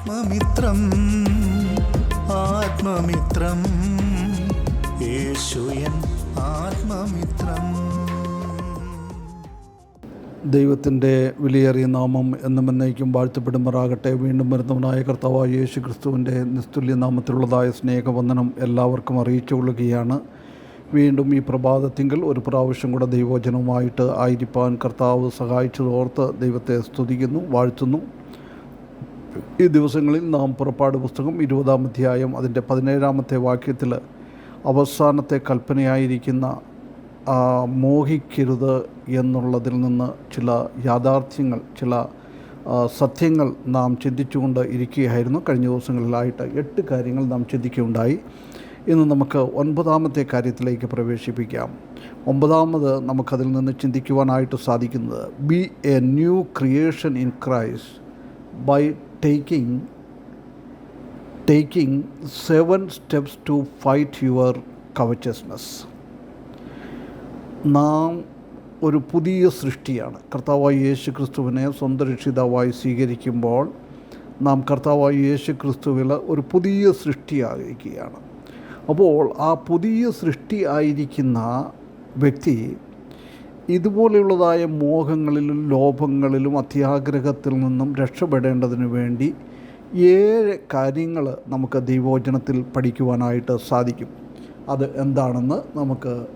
ആത്മമിത്രം ആത്മമിത്രം. യേശുയൻ ആത്മമിത്രം. ദൈവത്തിന്റെ വിലയേറിയ നാമം എന്നും എന്നേക്കും വാഴ്ത്തപ്പെടുമാറാകട്ടെ. വീണ്ടും വരുന്നവനായ കർത്താവായ യേശു ക്രിസ്തുവിന്റെ നിസ്തുല്യ നാമത്തിലുള്ളതായ സ്നേഹവന്ദനം എല്ലാവർക്കും അറിയിച്ചു കൊള്ളുകയാണ്. വീണ്ടും ഈ പ്രഭാതത്തിങ്കിൽ ഒരു പ്രാവശ്യം കൂടെ ദൈവോചനവുമായിട്ട് ആയിരിക്കാൻ കർത്താവ് സഹായിച്ചതോർത്ത് ദൈവത്തെ സ്തുതിക്കുന്നു വാഴ്ത്തുന്നു. ഈ ദിവസങ്ങളിൽ നാം പുറപ്പാട് പുസ്തകം ഇരുപതാം അധ്യായം അതിന്റെ പതിനേഴാമത്തെ വാക്യത്തിൽ അവസാനത്തെ കൽപ്പനയായിരിക്കുന്ന മോഹിക്കരുത് എന്നുള്ളതിൽ നിന്ന് ചില യാഥാർത്ഥ്യങ്ങൾ ചില സത്യങ്ങൾ നാം ചിന്തിച്ചുകൊണ്ട് ഇരിക്കുകയായിരുന്നു. കഴിഞ്ഞ ദിവസങ്ങളിലായിട്ട് എട്ട് കാര്യങ്ങൾ നാം ചിന്തിക്കുകയുണ്ടായി. ഇന്ന് നമുക്ക് ഒൻപതാമത്തെ കാര്യത്തിലേക്ക് പ്രവേശിപ്പിക്കാം. ഒമ്പതാമത് നമുക്കതിൽ നിന്ന് ചിന്തിക്കുവാനായിട്ട് സാധിക്കുന്നത് be a new creation in Christ by taking taking seven steps to fight your covetousness നാം ഒരു പുതിയ സൃഷ്ടിയാണ്. കർത്താവായ യേശു ക്രിസ്തുവിനെ സ്വന്തം രക്ഷിതാവായി സ്വീകരിക്കുമ്പോൾ നാം കർത്താവായ യേശു ക്രിസ്തുവിൽ ഒരു പുതിയ സൃഷ്ടിയായിരിക്കുകയാണ് അപ്പോൾ ആ പുതിയ സൃഷ്ടി ആയിരിക്കുന്ന വ്യക്തി ഇതുപോലെയുള്ളതായ മോഹങ്ങളിലും ലോഭങ്ങളിലും അത്യാഗ്രഹത്തിൽ നിന്നും രക്ഷപ്പെടേണ്ടതിന് വേണ്ടി ഏഴ് കാര്യങ്ങൾ നമുക്ക് ദൈവോചനത്തിൽ പഠിക്കുവാനായിട്ട് സാധിക്കും. അത് എന്താണെന്ന് നമുക്ക്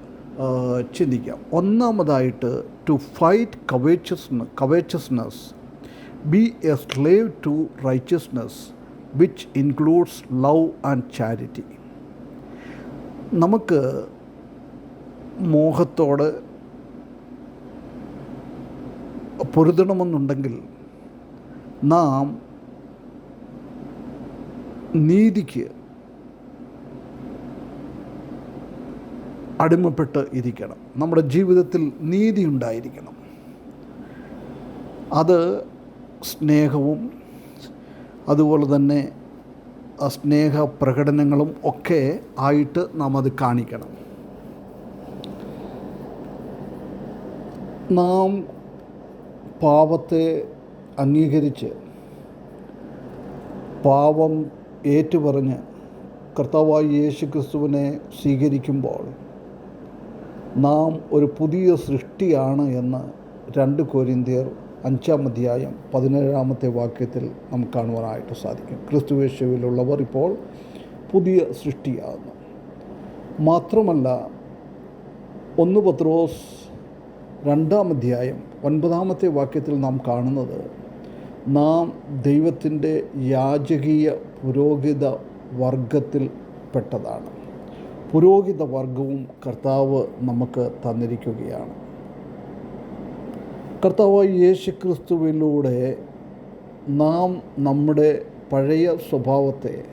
ചിന്തിക്കാം. ഒന്നാമതായിട്ട് to fight covetousness covetousness be a slave to righteousness which includes love and charity നമുക്ക് മോഹത്തോട് പൊരുതണമെന്നുണ്ടെങ്കിൽ നാം നീതിക്ക് അടിമപ്പെട്ട് ഇരിക്കണം. നമ്മുടെ ജീവിതത്തിൽ നീതി ഉണ്ടായിരിക്കണം. അത് സ്നേഹവും അതുപോലെ തന്നെ സ്നേഹ പ്രകടനങ്ങളും ഒക്കെ ആയിട്ട് നാം അത് കാണിക്കണം. നാം പാപത്തെ അംഗീകരിച്ച് പാപം ഏറ്റുപറഞ്ഞ് കർത്താവായി യേശു ക്രിസ്തുവിനെ സ്വീകരിക്കുമ്പോൾ നാം ഒരു പുതിയ സൃഷ്ടിയാണ് എന്ന് രണ്ട് കോരിന്തിയർ അഞ്ചാം അധ്യായം പതിനേഴാമത്തെ വാക്യത്തിൽ നമുക്ക് കാണുവാനായിട്ട് സാധിക്കും. ക്രിസ്തുവേശുവിലുള്ളവർ ഇപ്പോൾ പുതിയ സൃഷ്ടിയാകുന്നു മാത്രമല്ല ഒന്ന് പത്രോസ് രണ്ടാം അധ്യായം ഒൻപതാമത്തെ വാക്യത്തിൽ നാം കാണുന്നത് നാം ദൈവത്തിന്റെ യാചകീയ പുരോഹിത വർഗത്തിൽ പെട്ടതാണ്. പുരോഹിത വർഗവും കർത്താവ് നമുക്ക് തന്നിരിക്കുകയാണ്. കർത്താവ് യേശു ക്രിസ്തുവിലൂടെ നാം നമ്മുടെ പഴയ സ്വഭാവത്തെ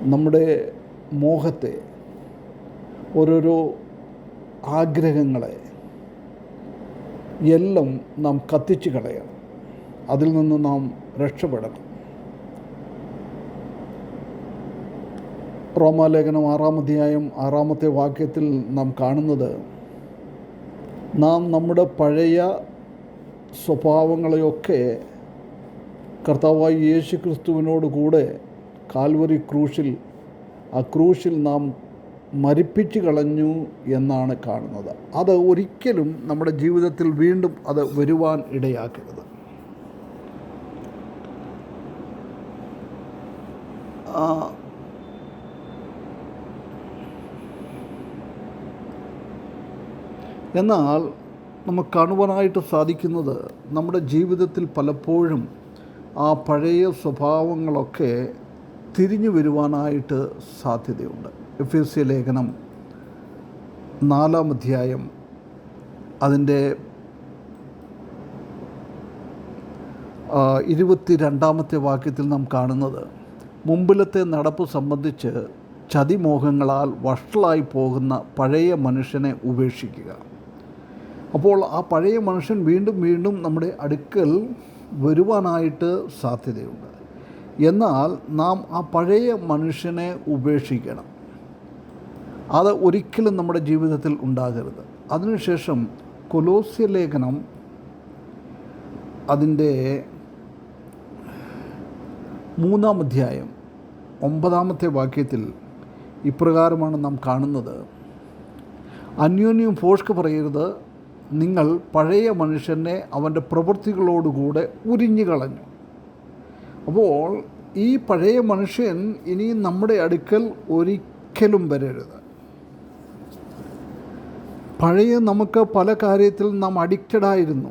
നമ്മുടെ മോഹത്തെ ഓരോരോ ആഗ്രഹങ്ങളെ എല്ലാം നാം കത്തിച്ച് കളയണം. അതിൽ നിന്ന് നാം രക്ഷപ്പെടണം. റോമാലേഖനം ആറാം അധ്യായം ആറാമത്തെ വാക്യത്തിൽ നാം കാണുന്നത് നാം നമ്മുടെ പഴയ സ്വഭാവങ്ങളെയൊക്കെ കർത്താവായി യേശു ക്രിസ്തുവിനോട് കൂടെ കാൽവറി ക്രൂശിൽ ആ ക്രൂശിൽ നാം മരിപ്പിച്ച് കളഞ്ഞു എന്നാണ് കാണുന്നത്. അത് ഒരിക്കലും നമ്മുടെ ജീവിതത്തിൽ വീണ്ടും അത് വരുവാൻ ഇടയാക്കരുത്. എന്നാൽ നമുക്ക് കാണുവാനായിട്ട് സാധിക്കുന്നത് നമ്മുടെ ജീവിതത്തിൽ പലപ്പോഴും ആ പഴയ സ്വഭാവങ്ങളൊക്കെ തിരിഞ്ഞു വരുവാനായിട്ട് സാധ്യതയുണ്ട്. എഫ് എസ് സി ലേഖനം നാലാം അധ്യായം അതിന്റെ ഇരുപത്തി രണ്ടാമത്തെ വാക്യത്തിൽ നാം കാണുന്നത് മുമ്പിലത്തെ നടപ്പ് സംബന്ധിച്ച് ചതിമോഹങ്ങളാൽ വഷളായി പോകുന്ന പഴയ മനുഷ്യനെ ഉപേക്ഷിക്കുക. അപ്പോൾ ആ പഴയ മനുഷ്യൻ വീണ്ടും വീണ്ടും നമ്മുടെ അടുക്കൽ വരുവാനായിട്ട് സാധ്യതയുണ്ട്. എന്നാൽ നാം ആ പഴയ മനുഷ്യനെ ഉപേക്ഷിക്കണം. അത് ഒരിക്കലും നമ്മുടെ ജീവിതത്തിൽ ഉണ്ടാകരുത്. അതിനുശേഷം കൊലോസ്യ ലേഖനം അതിന്റെ മൂന്നാം അധ്യായം ഒമ്പതാമത്തെ വാക്യത്തിൽ ഇപ്രകാരമാണ് നാം കാണുന്നത്. അന്യോന്യം ഫോഷ്ക്ക് പറയരുത് നിങ്ങൾ പഴയ മനുഷ്യനെ അവന്റെ പ്രവൃത്തികളോടുകൂടെ ഉരിഞ്ഞു കളഞ്ഞു അപ്പോൾ ഈ പഴയ മനുഷ്യൻ ഇനി നമ്മുടെ അടുക്കൽ ഒരിക്കലും വരരുത്. പഴയ നമുക്ക് പല കാര്യത്തിൽ നാം അഡിക്റ്റഡ് ആയിരുന്നു.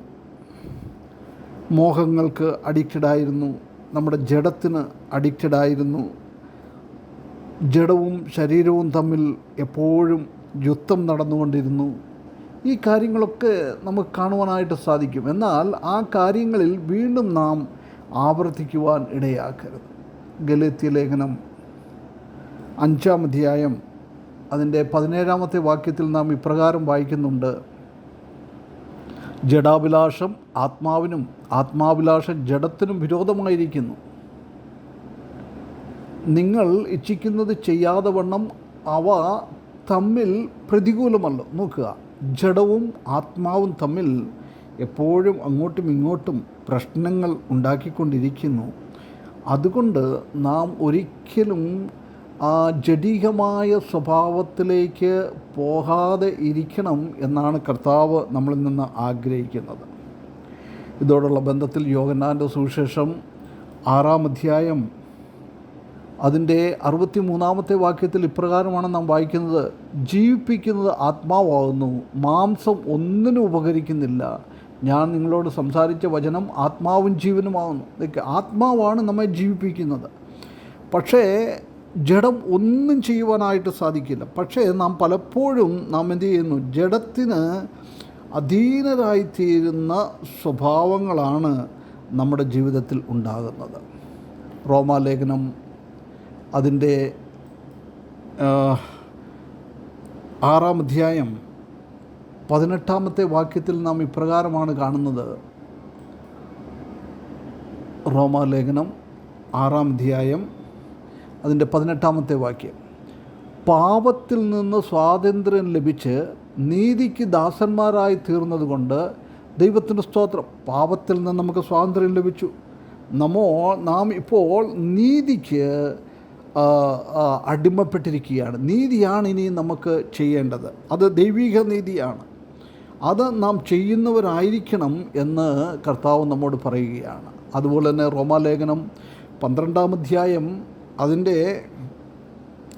മോഹങ്ങൾക്ക് അഡിക്റ്റഡ് ആയിരുന്നു. നമ്മുടെ ജഡത്തിന് അഡിക്റ്റഡ് ആയിരുന്നു. ജഡവും ശരീരവും തമ്മിൽ എപ്പോഴും യുദ്ധം നടന്നുകൊണ്ടിരുന്നു. ഈ കാര്യങ്ങളൊക്കെ നമുക്ക് കാണുവാനായിട്ട് സാധിക്കും. എന്നാൽ ആ കാര്യങ്ങളിൽ വീണ്ടും നാം ആവർത്തിക്കുവാൻ ഇടയാക്കരുത്. ഗലത്യ ലേഖനം അഞ്ചാം അധ്യായം അതിന്റെ പതിനേഴാമത്തെ വാക്യത്തിൽ നാം ഇപ്രകാരം വായിക്കുന്നുണ്ട്. ജഡാഭിലാഷം ആത്മാവിനും ആത്മാഭിലാഷം ജഡത്തിനും വിരോധമായിരിക്കുന്നു. നിങ്ങൾ ഇച്ഛിക്കുന്നത് ചെയ്യാതെ വണ്ണം അവ തമ്മിൽ പ്രതികൂലമല്ല. നോക്കുക. ജഡവും ആത്മാവും തമ്മിൽ എപ്പോഴും അങ്ങോട്ടും ഇങ്ങോട്ടും പ്രശ്നങ്ങൾ ഉണ്ടാക്കിക്കൊണ്ടിരിക്കുന്നു. അതുകൊണ്ട് നാം ഒരിക്കലും ആ ജഡികമായ സ്വഭാവത്തിലേക്ക് പോകാതെ ഇരിക്കണം എന്നാണ് കർത്താവ് നമ്മളിൽ നിന്ന് ആഗ്രഹിക്കുന്നത്. ഇതോടുള്ള ബന്ധത്തിൽ യോഗനാന്റെ സുവിശേഷം ആറാം അധ്യായം അതിന്റെ അറുപത്തി മൂന്നാമത്തെ വാക്യത്തിൽ ഇപ്രകാരമാണ് നാം വായിക്കുന്നത്. ജീവിപ്പിക്കുന്നത് ആത്മാവാകുന്നു മാംസം ഒന്നിനും ഉപകരിക്കുന്നില്ല ഞാൻ നിങ്ങളോട് സംസാരിച്ച വചനം ആത്മാവും ജീവനുമാകുന്നു ആത്മാവാണ് നമ്മെ ജീവിപ്പിക്കുന്നത്. പക്ഷേ ജഡം ഒന്നും ചെയ്യുവാനായിട്ട് സാധിക്കില്ല. പക്ഷേ നാം പലപ്പോഴും നാം എന്ത് ചെയ്യുന്നു? ജഡത്തിന് അധീനരായിത്തീരുന്ന സ്വഭാവങ്ങളാണ് നമ്മുടെ ജീവിതത്തിൽ ഉണ്ടാകുന്നത്. റോമാലേഖനം അതിന്റെ ആറാം അധ്യായം പതിനെട്ടാമത്തെ വാക്യത്തിൽ നാം ഇപ്രകാരമാണ് കാണുന്നത്. റോമാലേഖനം ആറാം അധ്യായം അതിന്റെ പതിനെട്ടാമത്തെ വാക്യം. പാപത്തിൽ നിന്ന് സ്വാതന്ത്ര്യം ലഭിച്ച് നീതിക്ക് ദാസന്മാരായി തീർന്നതുകൊണ്ട് ദൈവത്തിന്റെ സ്തോത്രം പാപത്തിൽ നിന്ന് നമുക്ക് സ്വാതന്ത്ര്യം ലഭിച്ചു. നമ്മോ നാം ഇപ്പോൾ നീതിക്ക് അടിമപ്പെട്ടിരിക്കുകയാണ്. നീതിയാണ് ഇനി നമുക്ക് ചെയ്യേണ്ടത്. അത് ദൈവിക നീതിയാണ്. അത് നാം ചെയ്യുന്നവരായിരിക്കണം എന്ന് കർത്താവ് നമ്മോട് പറയുകയാണ്. അതുപോലെ തന്നെ റോമാലേഖനം പന്ത്രണ്ടാം അധ്യായം അതിന്റെ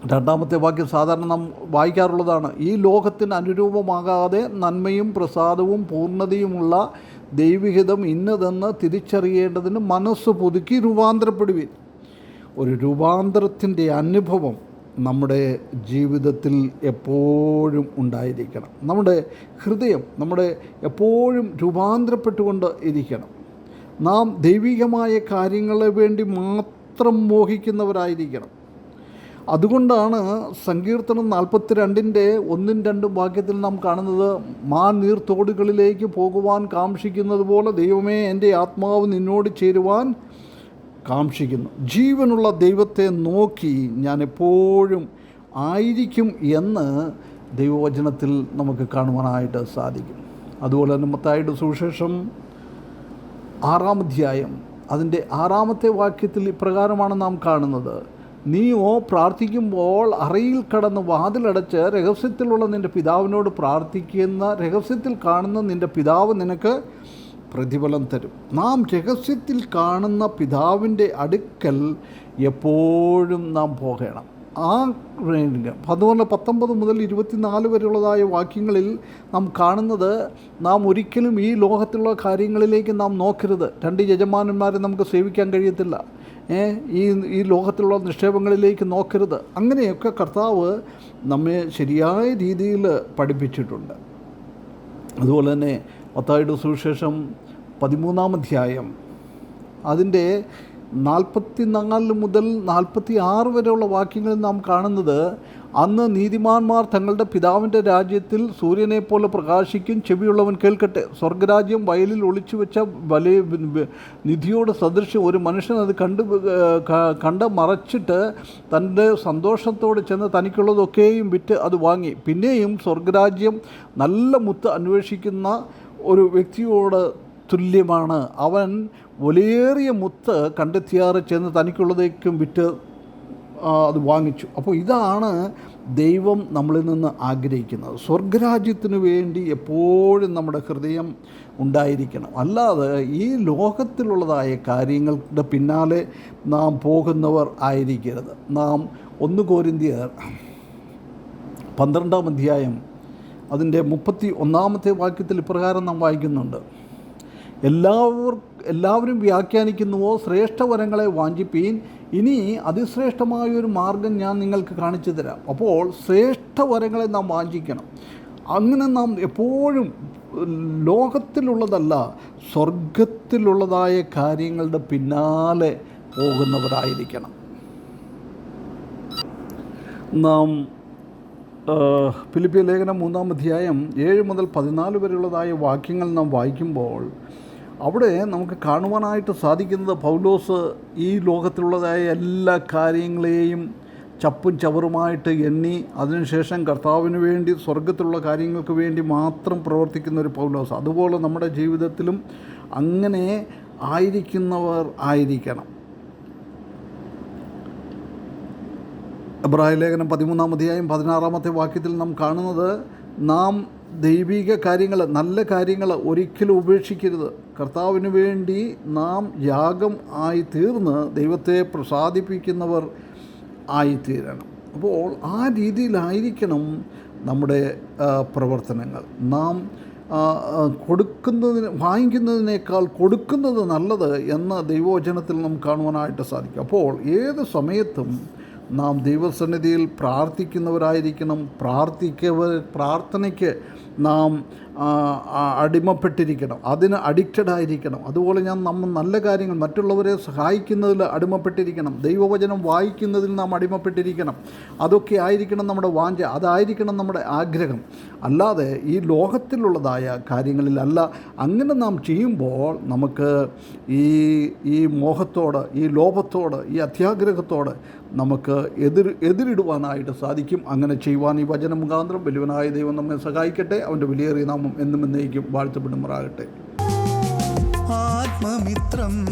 രണ്ടാമത്തെ വാക്യം സാധാരണ നാം വായിക്കാറുള്ളതാണ്. ഈ ലോകത്തിന് അനുരൂപമാകാതെ നന്മയും പ്രസാദവും പൂർണതയുമുള്ള ദൈവികതം ഇന്നതെന്ന് തിരിച്ചറിയേണ്ടതിന് മനസ്സ് പുതുക്കി രൂപാന്തരപ്പെടുവിൻ. ഒരു രൂപാന്തരത്തിന്റെ അനുഭവം നമ്മുടെ ജീവിതത്തിൽ എപ്പോഴും ഉണ്ടായിരിക്കണം. നമ്മുടെ ഹൃദയം നമ്മുടെ എപ്പോഴും രൂപാന്തരപ്പെട്ടുകൊണ്ട് ഇരിക്കണം. നാം ദൈവികമായ കാര്യങ്ങളെ വേണ്ടി മാത്രം മോഹിക്കുന്നവരായിരിക്കണം. അതുകൊണ്ടാണ് സങ്കീർത്തനം നാൽപ്പത്തി രണ്ടിന്റെ ഒന്നും രണ്ടും വാക്യത്തിൽ നാം കാണുന്നത് മാ നീർത്തോടുകളിലേക്ക് പോകുവാൻ കാക്ഷിക്കുന്നത് പോലെ ദൈവമേ എന്റെ ആത്മാവ് നിന്നോട് ചേരുവാൻ കാക്ഷിക്കുന്നു. ജീവനുള്ള ദൈവത്തെ നോക്കി ഞാൻ എപ്പോഴും ആയിരിക്കും എന്ന് ദൈവവചനത്തിൽ നമുക്ക് കാണുവാനായിട്ട് സാധിക്കും. അതുപോലെ തന്നെ മത്തായുടെ സുവിശേഷം ആറാം അധ്യായം അതിന്റെ ആറാമത്തെ വാക്യത്തിൽ ഇപ്രകാരമാണ് നാം കാണുന്നത്. നീയോ പ്രാർത്ഥിക്കുമ്പോൾ അറയിൽ കടന്ന് വാതിലടച്ച് രഹസ്യത്തിലുള്ള നിന്റെ പിതാവിനോട് പ്രാർത്ഥിക്കുന്ന രഹസ്യത്തിൽ കാണുന്ന നിന്റെ പിതാവ് നിനക്ക് പ്രതിഫലം തരും. നാം രഹസ്യത്തിൽ കാണുന്ന പിതാവിന്റെ അടുക്കൽ എപ്പോഴും നാം പോകണം. ആ പതിനൊന്ന് പത്തൊമ്പത് മുതൽ ഇരുപത്തിനാല് വരെയുള്ളതായ വാക്യങ്ങളിൽ നാം കാണുന്നത് നാം ഒരിക്കലും ഈ ലോകത്തിലുള്ള കാര്യങ്ങളിലേക്ക് നാം നോക്കരുത്. രണ്ട് യജമാനന്മാരെ നമുക്ക് സേവിക്കാൻ കഴിയത്തില്ല. ഈ ഈ ലോകത്തിലുള്ള നിക്ഷേപങ്ങളിലേക്ക് നോക്കരുത്. അങ്ങനെയൊക്കെ കർത്താവ് നമ്മെ ശരിയായ രീതിയിൽ പഠിപ്പിച്ചിട്ടുണ്ട്. അതുപോലെ തന്നെ മത്തായിയുടെ സുവിശേഷം പതിമൂന്നാം അധ്യായം. അതിന്റെ നാൽപ്പത്തി നാല് മുതൽ നാൽപ്പത്തി ആറ് വരെയുള്ള വാക്യങ്ങളിൽ നാം കാണുന്നത് അന്ന് നീതിമാന്മാർ തങ്ങളുടെ പിതാവിന്റെ രാജ്യത്തിൽ സൂര്യനെ പോലെ പ്രകാശിക്കും ചെവിയുള്ളവൻ കേൾക്കട്ടെ. സ്വർഗരാജ്യം വയലിൽ ഒളിച്ചു വെച്ച വലിയ നിധിയോട് സദൃശ്യം ഒരു മനുഷ്യൻ അത് കണ്ട് കണ്ട് മറച്ചിട്ട് തന്റെ സന്തോഷത്തോടെ ചെന്ന് തനിക്കുള്ളതൊക്കെയും വിറ്റ് അത് വാങ്ങി. പിന്നെയും സ്വർഗരാജ്യം നല്ല മുത്ത് അന്വേഷിക്കുന്ന ഒരു വ്യക്തിയോട് തുല്യമാണ്. അവൻ വിലയേറിയ മുത്ത് കണ്ടെത്തിയാറ് ചെന്ന് തനിക്കുള്ളതേക്കും വിറ്റ് അത് വാങ്ങിച്ചു. അപ്പോൾ ഇതാണ് ദൈവം നമ്മളിൽ നിന്ന് ആഗ്രഹിക്കുന്നത്. സ്വർഗരാജ്യത്തിന് വേണ്ടി എപ്പോഴും നമ്മുടെ ഹൃദയം ഉണ്ടായിരിക്കണം. അല്ലാതെ ഈ ലോകത്തിലുള്ളതായ കാര്യങ്ങളുടെ പിന്നാലെ നാം പോകുന്നവർ ആയിരിക്കരുത്. നാം ഒന്ന് കോരിന്തിയർ പന്ത്രണ്ടാം അധ്യായം അതിന്റെ മുപ്പത്തി ഒന്നാമത്തെ വാക്യത്തിൽ ഇപ്രകാരം നാം വായിക്കുന്നുണ്ട്. എല്ലാവർ എല്ലാവരും വ്യാഖ്യാനിക്കുന്നുവോ? ശ്രേഷ്ഠവരങ്ങളെ വാഞ്ചിപ്പീൻ. ഇനി അതിശ്രേഷ്ഠമായ ഒരു മാർഗം ഞാൻ നിങ്ങൾക്ക് കാണിച്ചു തരാം. അപ്പോൾ ശ്രേഷ്ഠവരങ്ങളെ നാം വാഞ്ചിക്കണം. അങ്ങനെ നാം എപ്പോഴും ലോകത്തിലുള്ളതല്ല സ്വർഗത്തിലുള്ളതായ കാര്യങ്ങളുടെ പിന്നാലെ പോകുന്നവരായിരിക്കണം. നാം ഫിലിപ്പിയ ലേഖനം മൂന്നാം അധ്യായം ഏഴ് മുതൽ പതിനാല് വരെയുള്ളതായ വാക്യങ്ങൾ നാം വായിക്കുമ്പോൾ അവിടെ നമുക്ക് കാണുവാനായിട്ട് സാധിക്കുന്നത് പൗലോസ് ഈ ലോകത്തിലുള്ളതായ എല്ലാ കാര്യങ്ങളെയും ചപ്പും ചവറുമായിട്ട് എണ്ണി അതിനുശേഷം കർത്താവിന് വേണ്ടി സ്വർഗത്തിലുള്ള കാര്യങ്ങൾക്ക് വേണ്ടി മാത്രം പ്രവർത്തിക്കുന്ന ഒരു പൗലോസ്. അതുപോലെ നമ്മുടെ ജീവിതത്തിലും അങ്ങനെ ആയിരിക്കുന്നവർ ആയിരിക്കണം. എബ്രായ ലേഖനം പതിമൂന്നാം അധ്യായം പതിനാറാമത്തെ വാക്യത്തിൽ നാം കാണുന്നത് നാം ദൈവിക കാര്യങ്ങൾ നല്ല കാര്യങ്ങൾ ഒരിക്കലും ഉപേക്ഷിക്കരുത്. കർത്താവിന് വേണ്ടി നാം യാഗം ആയി തീർന്ന് ദൈവത്തെ പ്രസാദിപ്പിക്കുന്നവർ ആയിത്തീരണം. അപ്പോൾ ആ രീതിയിലായിരിക്കണം നമ്മുടെ പ്രവർത്തനങ്ങൾ. നാം കൊടുക്കുന്നതിന് വാങ്ങിക്കുന്നതിനേക്കാൾ കൊടുക്കുന്നത് നല്ലത് എന്ന ദൈവവചനത്തിൽ നാം കാണുവാനായിട്ട് സാധിക്കും. അപ്പോൾ ഏത് സമയത്തും നാം ദൈവസന്നിധിയിൽ പ്രാർത്ഥിക്കുന്നവരായിരിക്കണം. പ്രാർത്ഥിക്കവർ പ്രാർത്ഥനയ്ക്ക് നാം അടിമപ്പെട്ടിരിക്കണം. അതിന് അഡിക്റ്റഡ് ആയിരിക്കണം. അതുപോലെ ഞാൻ നമ്മൾ നല്ല കാര്യങ്ങൾ മറ്റുള്ളവരെ സഹായിക്കുന്നതിൽ അടിമപ്പെട്ടിരിക്കണം. ദൈവവചനം വായിക്കുന്നതിൽ നാം അടിമപ്പെട്ടിരിക്കണം. അതൊക്കെ ആയിരിക്കണം നമ്മുടെ വാഞ്ച അതായിരിക്കണം നമ്മുടെ ആഗ്രഹം. അല്ലാതെ ഈ ലോകത്തിലുള്ളതായ കാര്യങ്ങളിലല്ല. അങ്ങനെ നാം ചെയ്യുമ്പോൾ നമുക്ക് ഈ ഈ മോഹത്തോട് ഈ ലോഭത്തോട് ഈ അത്യാഗ്രഹത്തോട് നമുക്ക് എതിർ എതിരിടുവാനായിട്ട് സാധിക്കും. അങ്ങനെ ചെയ്യുവാൻ ഈ വചന മുഖാന്തരം വലുവനായ ദൈവം നമ്മെ സഹായിക്കട്ടെ. അവന്റെ വിലയേറിയ നാമം എന്നും എന്നേക്കും വാഴ്ത്തപ്പെടുമാറാകട്ടെ. ആത്മമിത്രം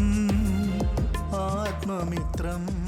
ആത്മമിത്രം.